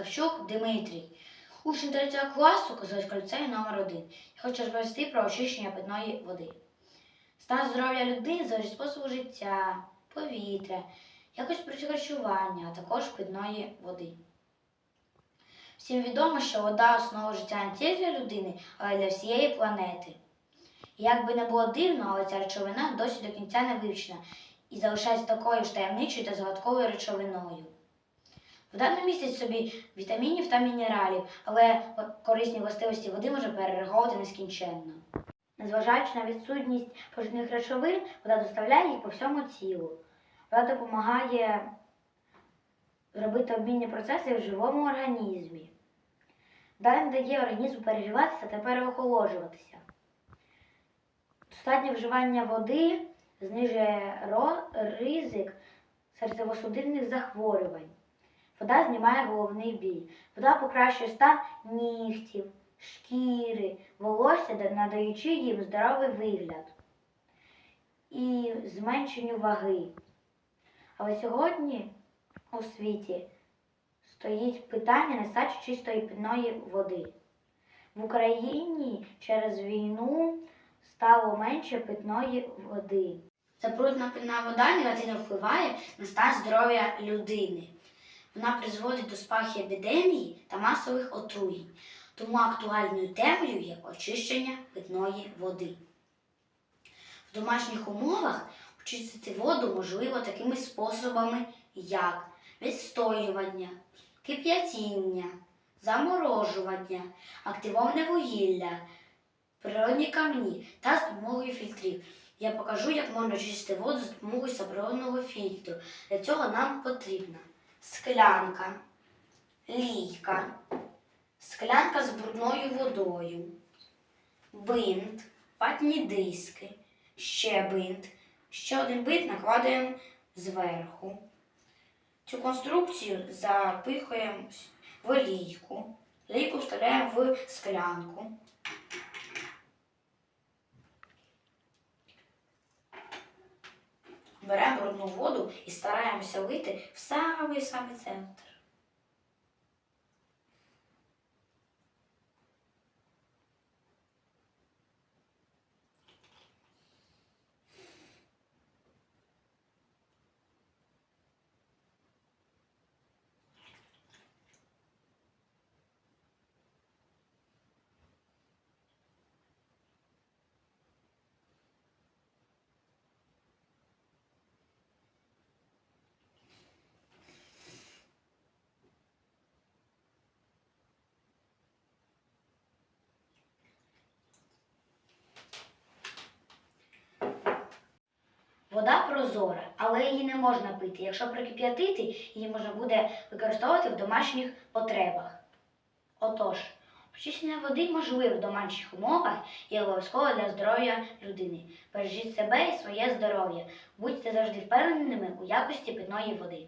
Савчук Дмитрій, учень 3 класу Козацького ліцею номер 1 Я хочу розповісти про очищення питної води. Стан здоров'я людини залежить способу життя, повітря, якось харчування, а також питної води. Всім відомо, що вода основа життя не тільки для людини, але й для всієї планети. Як би не було дивно, але ця речовина досі до кінця не вивчена і залишається такою ж таємничою та загадковою речовиною. Вода не містить в собі вітамінів та мінералів, але корисні властивості води може перераховувати нескінченно. Незважаючи на відсутність поживних речовин, вода доставляє їх по всьому тілу. Вода допомагає зробити обмінні процеси в живому організмі. Далі не дає організму перегріватися та переохолоджуватися. Достатнє вживання води знижує ризик серцево-судинних захворювань. Вода знімає головний біль. Вода покращує стан нігтів, шкіри, волосся, надаючи їм здоровий вигляд і зменшенню ваги. Але сьогодні у світі стоїть питання нестачі чистої питної води. В Україні через війну стало менше питної води. Забруднена питна вода негативно впливає на стан здоров'я людини. Вона призводить до спахи епідемії та масових отруєнь. Тому актуальною темою є очищення питної води. В домашніх умовах очистити воду можливо такими способами, як відстоювання, кип'ятіння, заморожування, активоване вугілля, природні камні та з допомогою фільтрів. Я покажу, як можна очистити воду з допомогою сапроводного фільтру. Для цього нам потрібна склянка, лійка, склянка з брудною водою, бинт, ватні диски, ще бинт, ще один бинт накладаємо зверху. Цю конструкцію запихуємо в лійку, лійку вставляємо в склянку. Беремо брудну воду і стараємося вийти в самий-самий центр. Вода прозора, але її не можна пити. Якщо прикип'ятити, її можна буде використовувати в домашніх потребах. Отож, очищення води можливе в домашніх умовах і обов'язково для здоров'я людини. Бережіть себе і своє здоров'я. Будьте завжди впевненими у якості питної води.